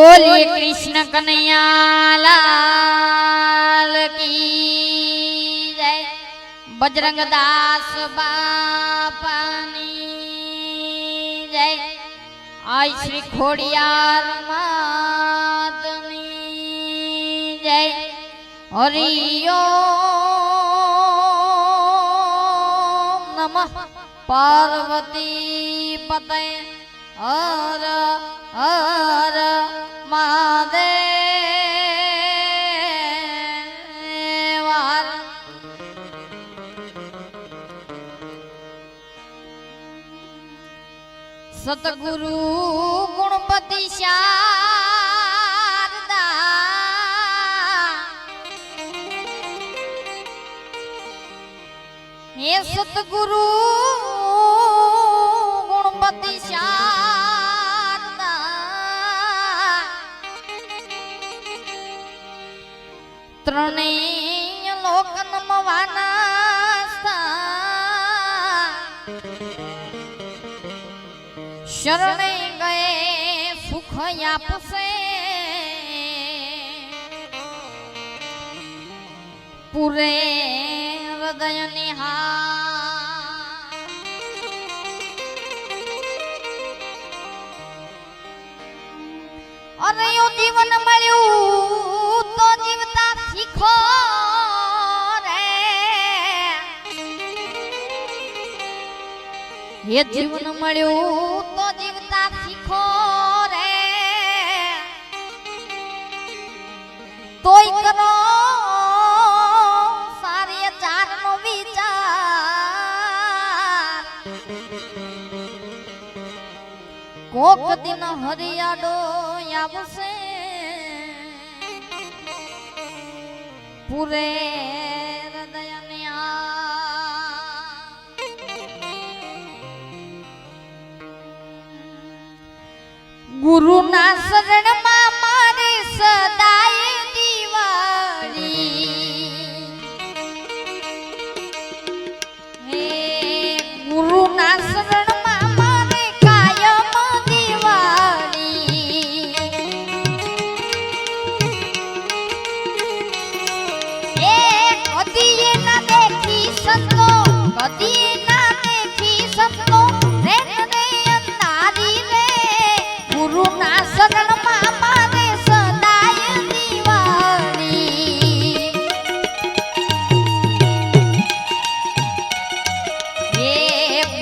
બોલીએ કૃષ્ણ કનૈયાલાલ કી જય. બજરંગ દાસ બાપાની જય. આય શ્રી ખોડિયાર માતની જય. હરિયો નમઃ. પાર્વતી પતય હર હર મહાદેવ સતગુરુ ગુણપતિ શારદા. હે સતગુરુ ત્રણેય લોકન શરણે ગયે સુખ આપશે. પૂરે હૃદય નિહા અરે જીવન મળ્યું. શીખો રે. હે જીવન મળ્યું તો જીવતા શીખો રે. તોય કરો સારી ચાર નો વિચાર. કોક દિન હરિયાડો આવશે પૂરે ગુરુ ના ગુરુના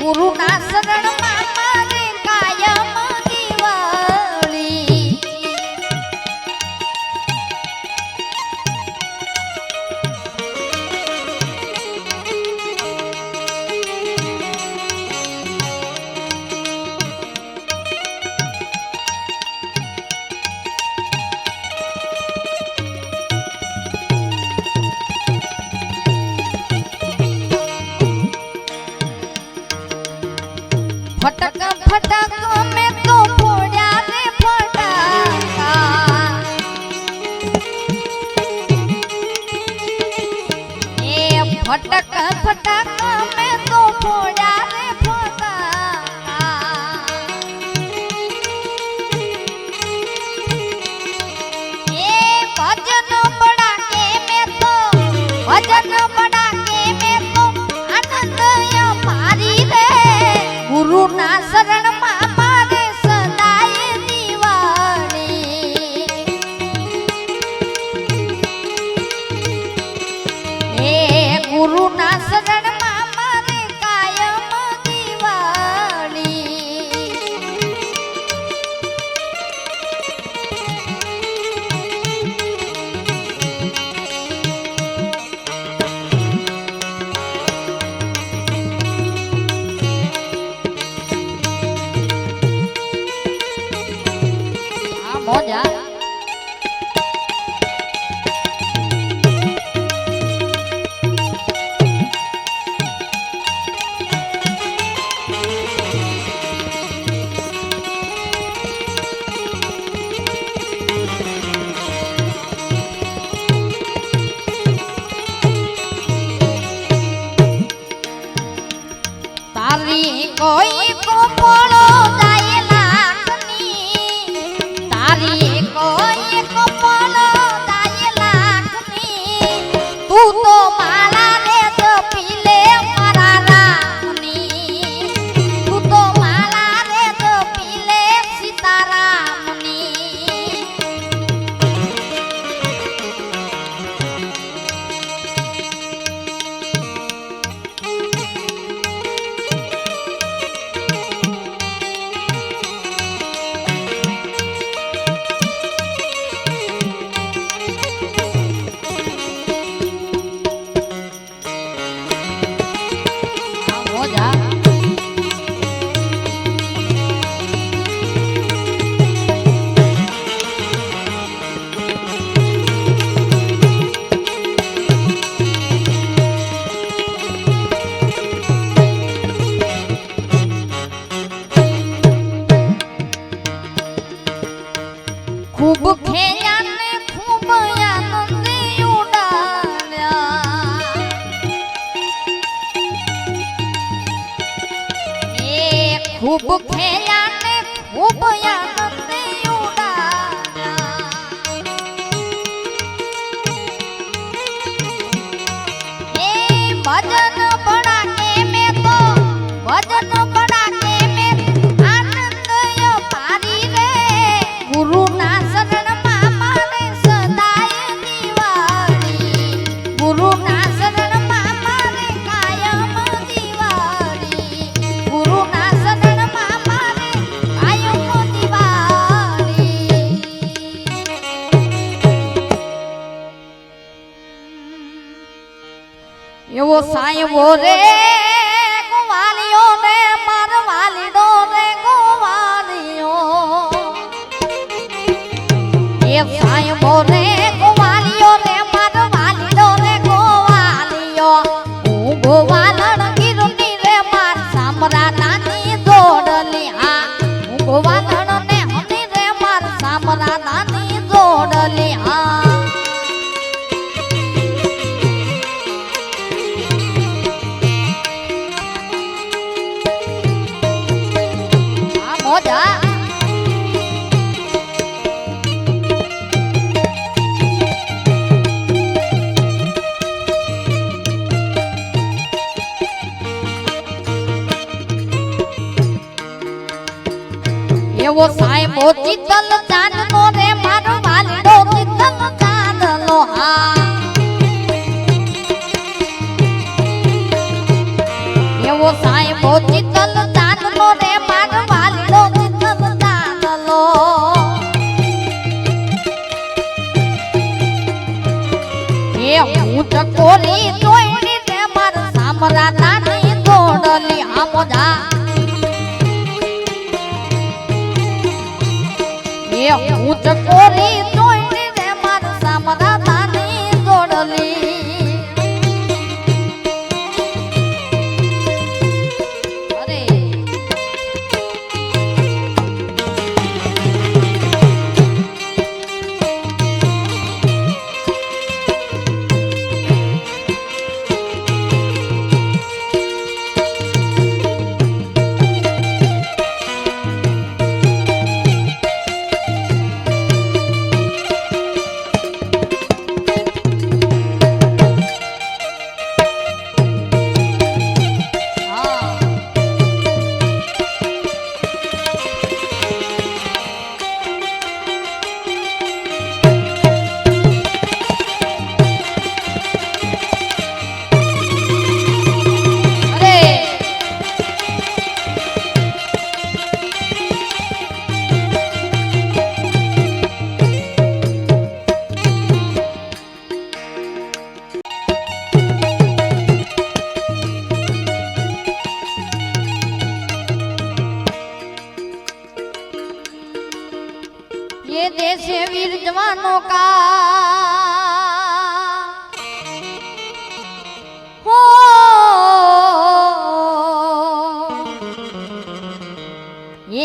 ગુરુ ના ગુરુ hoy. ওরে એવો સાહેબો ચિત્તલ ચાંદનો રે, મારો વાલડો ચિત્તલ ચાંદનો હા. એવો સાહેબો ચિત્તલ ચાંદનો રે, મારો વાલડો ચિત્તલ ચાંદનો. એ હું ચકોરી જોઈડી રે, મારા સામરા નાની દોડલી આમોદા એ હું ચકો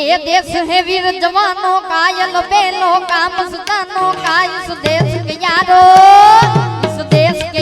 એ દેશ હે વીર જવાનો, કાયલ પેલો કામ સુતાનો કાય સુદેશ કે યારો સુદેશ કે